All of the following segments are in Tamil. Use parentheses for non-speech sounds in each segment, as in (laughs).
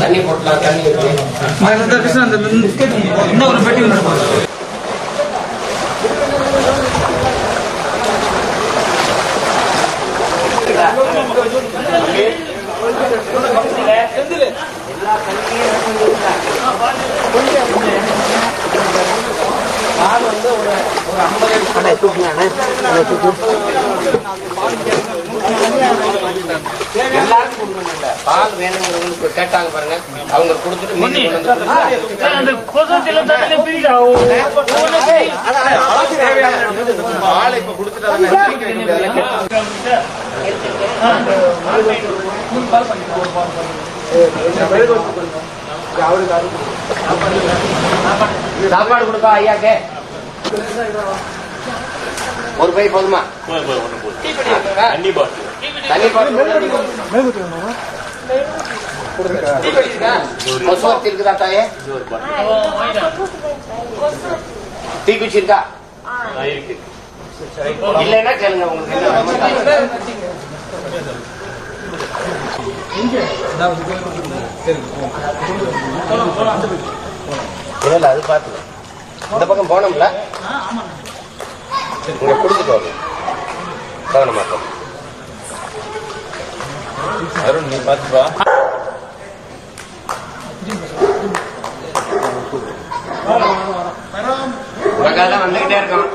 தண்ணி போட்டலாம் தண்ணி இருக்கு. இன்னும் ஒரு பெட்டி ஒன்று வந்து ஒரு கொடுக்கணும் இல்ல பால் வேணுங்கிறவங்களுக்கு கேட்டாங்க பாருங்க அவங்க கொடுத்துட்டு மீதி கொண்டு வந்து இப்ப சாப்பாடு கொடுப்பா ஐயாக்கே ஒரு பை போதுமா தண்ணி பாட்டில் கொசுவத்தி இருக்குதா தாயே தீக்குச்சி இருக்கா இல்லைன்னா கேளுங்க உங்களுக்கு இல்ல அது பார்த்துக்கலாம் இந்த பக்கம் போனோம்ல? உங்க குடிச்சிட்டு வாங்க. கவனமா போ. அருண் நீ பாத்துப்பா வந்துகிட்டே இருக்கோம்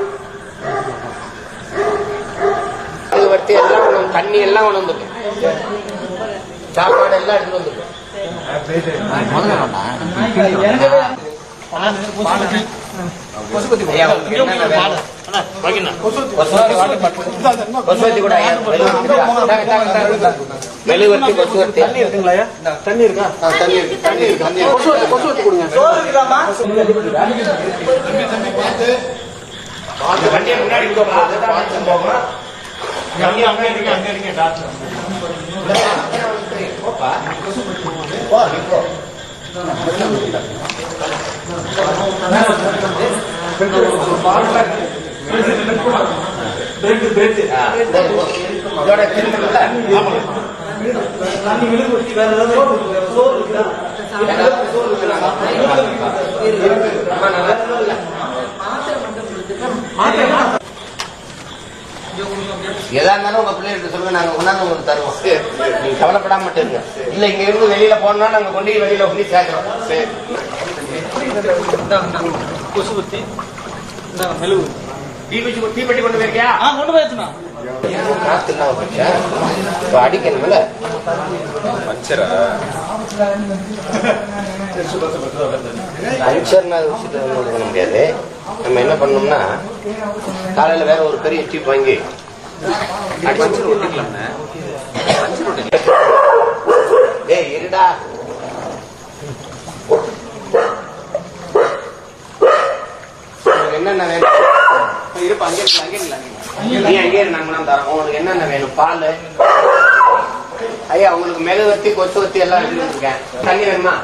அது வட்டி எல்லாம் தண்ணி எல்லாம் வந்துருக்கு சாப்பாடு எல்லாம் எடுத்து வந்துருக்கு கொசுவத்தி கூட மெழுகுவர்த்தி கொசுவர்த்தி தண்ணி இருக்குங்களா தண்ணி இருக்கா தண்ணி இருக்கு தண்ணி இருக்கு தண்ணி இருக்கு கொசுவத்தி கொசுவத்தி கொடுங்க இந்த வண்டியை முன்னாடி போகணும். எதா இருந்தாலும் உங்க பிள்ளைகிட்ட சொல்லுங்க நாங்க கொண்டாந்து உங்களுக்கு தருவோம். நீங்க கவலைப்படாம மட்டும் இருங்க. இல்ல இங்க இருந்து வெளியில போனா நாங்க கொண்டு வெளியில கொண்டு போய் சேர்க்கிறோம். கொசுவத்தி இந்த மெழுகு தீப்பெட்டி கொண்டு போயிருக்கியா ஆ கொண்டு காத்து அடிக்கணும்ல மச்சரா பஞ்சர்னா பண்ண முடியாது நம்ம என்ன பண்ணோம்னா காலையில வேற ஒரு பெரிய டியூப் வாங்கி மச்சர் ஒட்டிக்கலாம்ண்ணே டேய் இருடா உனக்கு என்னென்ன வேணும் இருப்பா அங்கே இரு, அங்கே இரு, அங்கே இரு. நீ அங்கே இரு, நாங்க நான் தரோம் உங்களுக்கு என்னென்ன வேணும்? பால். ஐயா உங்களுக்கு மெழுகுவத்தி கொசுவத்தி எல்லாம் எடுத்துட்டு இருக்கேன் தண்ணி வேணுமா?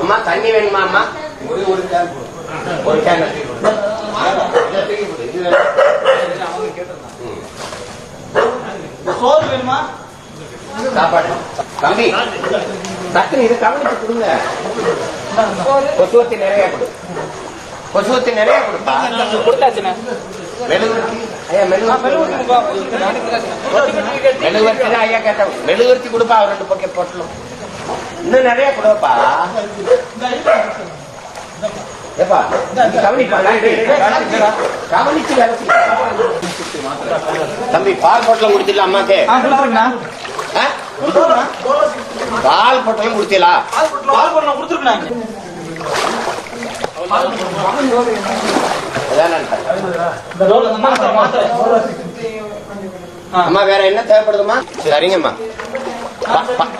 அம்மா தண்ணி வேணுமா அம்மா? ஒரு ஒரு கேன் ஒரு கேன். சோறு வேணுமா? சாப்பாடு. தம்பி இது கவனிச்சு கொடுங்க. நிறைய கொடு. கொசுவத்தி நிறைய கொடுப்பா. கொடுத்தாச்சுண்ணே. மெழுகுவர்த்தி. ஐயா மெழுகுவர்த்தி மெழுகுவர்த்தி கொடுப்பா. அவர் ரெண்டு பக்கம் போட்டலும் இன்னும் நிறைய கொடுப்பா. ஏப்பா கவனிச்சு வேலை. தம்பி பால் பொட்டலம் குடிச்சிடலாம் அம்மாக்கு? பால் பொட்டலம் குடிச்சலா பால் பண்ண கொடுத்துருக்கண்ணா இந்த ரோல் அந்த மாத்திரை மாத்திரை அம்மா வேற என்ன தேவைப்படுதுமா சரிங்கம்மா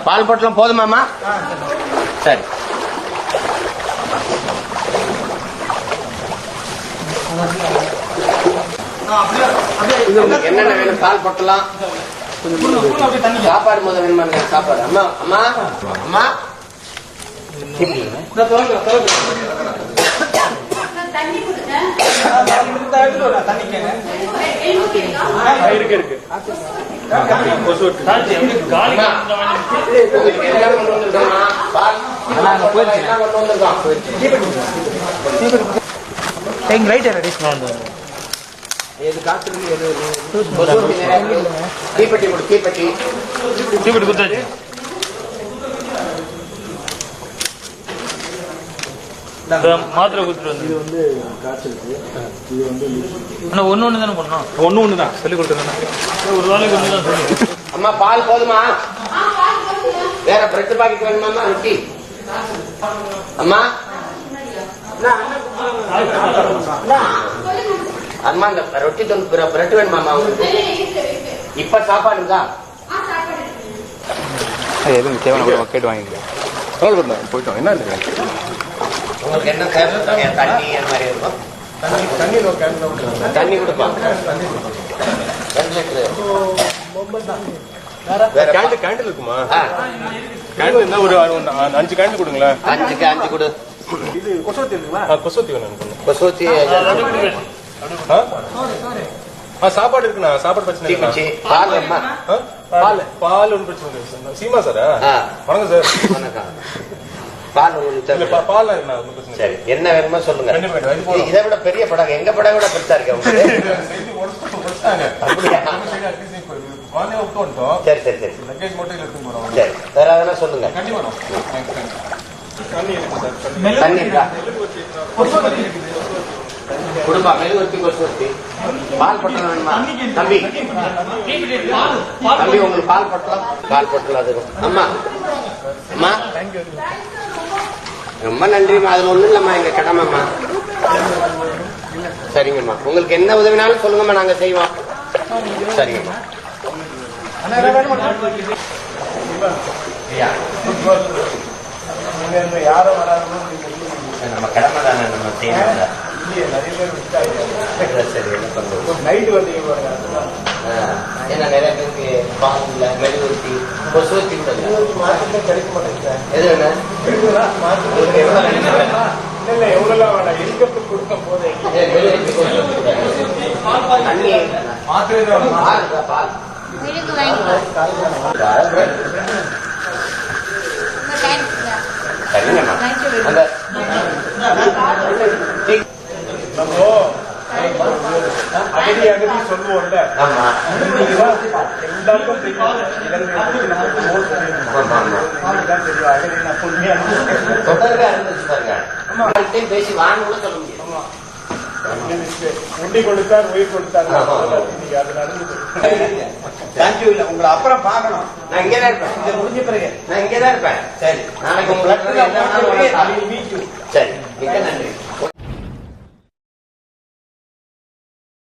பால் பொட்டலம் போதுமாம்மா? சரி. உங்களுக்கு என்னென்ன வேணும்? பால் பொட்டலாம். சாப்பாடு முதல் வேணுமா? சாப்பாடு. அம்மா அம்மா அம்மா. தண்ணி கொடுங்க. தண்ணி கேங்க எலும்பு இருக்கு வந்திருக்கோமா பால் எல்லாம் கொண்டு வந்திருக்கோம் எங்க ரைட் ரெடி எது காத்துருக்கு எது கொசுவத்தி நிறைய இருக்கு. தீப்பெட்டி கொடு தீப்பெட்டி தீப்பெட்டி குத்தாச்சு இந்த மாத்திரை குத்துட்டு வந்து ஆனா ஒண்ணு ஒண்ணு தானே பண்ணோம் ஒண்ணு ஒண்ணு தான். சொல்லி கொடுத்துருந்தேன். ஒரு வேலைக்கு ஒண்ணு தான் சொல்லி அம்மா பால் போதுமா? வேற பிரெட் பாக்கெட் வேணுமாம்மா ரொட்டி? அம்மா? அம்மா இந்த ரொட்டி தொண்டு பிரெட் வேணுமாம்மா உங்களுக்கு? இப்ப சாப்பாடு இருக்கா? எதுவும் தேவையான கேட்டு வாங்கிக்கலாம். போயிட்டோம் என்ன இருக்கு? உங்களுக்கு என்ன தேவை தண்ணி அந்த மாதிரி இருக்கும் தண்ணி கொடுப்பா. ரெண்டு லிட்டரு. வேற பா- கேண்டில் கேண்டில் இருக்குமா? கேண்டில் இருந்தால் ஒரு ஒரு அஞ்சு கேண்டில் கொடுங்களேன். அஞ்சுக்கு அஞ்சு கொடு. ஆ, கொசுவத்தி வேணும் எனக்கு ஒண்ணு. கொசுவத்தி ஆ? ஆ? சாப்பாடு இருக்குண்ணா. சாப்பாடு பிரச்சனை. பால்? பால். பால். ஒன்றும் பிரச்சனை இல்லை சார். சீமா சாரா. வணக்கம் சார். வணக்கம். பால் உங்களுக்கு பால் சரி என்ன வேணுமோ சொல்லுங்க. இது விட பெரிய படம் எங்க படம் விட பெருசா இருக்கு (laughs) உங்களுக்கு? சரி சரி சரி. சரி வேற எதனா சொல்லுங்க. கண்டிப்பா வரும். Thanks, thanks. தண்ணி இருக்கு சார் தண்ணி. தண்ணி இருக்கா? குடும்பா மெழுகுவர்த்தி கொசுவர்த்தி பால் பொட்டலம் வேணுமா? தம்பி. தம்பி உங்களுக்கு பால் பொட்டலம் பால் பொட்டலம் அது. அம்மா. அம்மா. ரொம்ப நன்றிம்மா. அதுல ஒண்ணும் இல்லம்மா எங்க கடமைம்மா. சரிங்கம்மா. உங்களுக்கு என்ன உதவினாலும் சொல்லுங்கம்மா நாங்க செய்வோம். சரிங்கம்மா. நம்ம கடமை தானே நம்ம செய்யணும் சரி என்ன ஏன்னா நிறைய பேருக்கு பால் இல்ல மெழுகுவர்த்தி கொசுவத்தி கூட இல்ல. எது வேணும். உங்களுக்கு எவ்வளவு வேணும்? ஏ, மெழுகுவர்த்தி, கொசுவத்தி கூட இல்ல. தண்ணி. பால் இருக்கா, பால். மெழுகு வாங்கிக்கோ உங்க டைம் சரிங்கம்மா. அந்த டீ. அகதி அகதி சொல்லுவோம்ல. எல்லாருக்கும் தெரியும். தெரியும். பேசி வாங்க சொல்ல முடியும் உண்டி கொடுத்தார் உயிர் கொடுத்தார். தேங்க்யூ இல்ல. உங்களை அப்புறம் பார்க்கணும். நான் இங்கே தான் இருப்பேன். இது முடிஞ்ச பிறகு. நான் இங்கே தான் இருப்பேன். சரி. நாளைக்கு உங்களுக்கு சரி. மிக்க நன்றி.